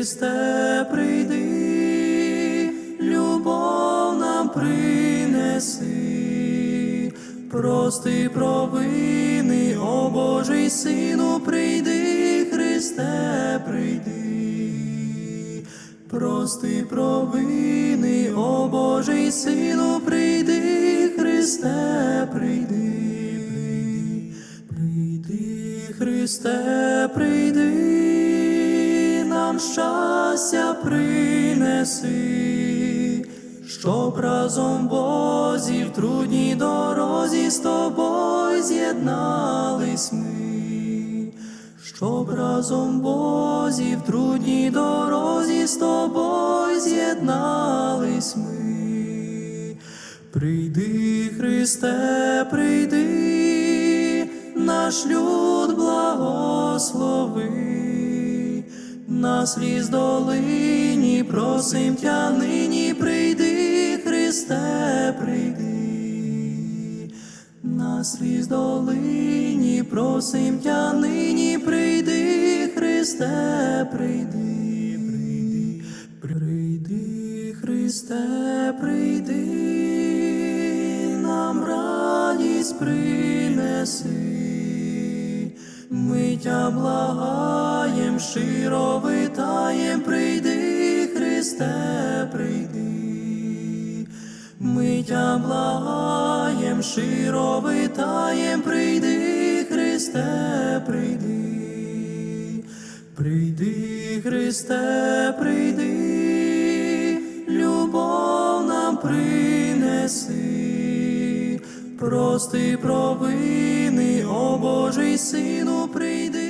Христе, прийди, любов нам принеси, прости провини, о Божий Сину, прийди, Христе, прийди, прости провини, о Божий Сину, прийди, Христе, прийди, прийди, Христе, прийди, нам щастя принеси, щоб разом Бозі в трудній дорозі з тобою з'єднались ми, щоб разом Бозі в трудній дорозі з тобою з'єднались ми. Прийди, Христе, прийди, наш люд благослови, на сліз долині просим тя нині, прийди, Христе, прийди, на сліз долині просим тя нині, прийди, Христе, прийди, прийди, прийди, Христе, прийди, нам радість принеси, ми тя благаєм, щиро витаєм, прийди, Христе, прийди, ми тя благаєм, щиро витаєм, прийди, Христе, прийди, прийди, Христе, прийди, любов нам принеси, прости провини, о Божий Сину, прийди,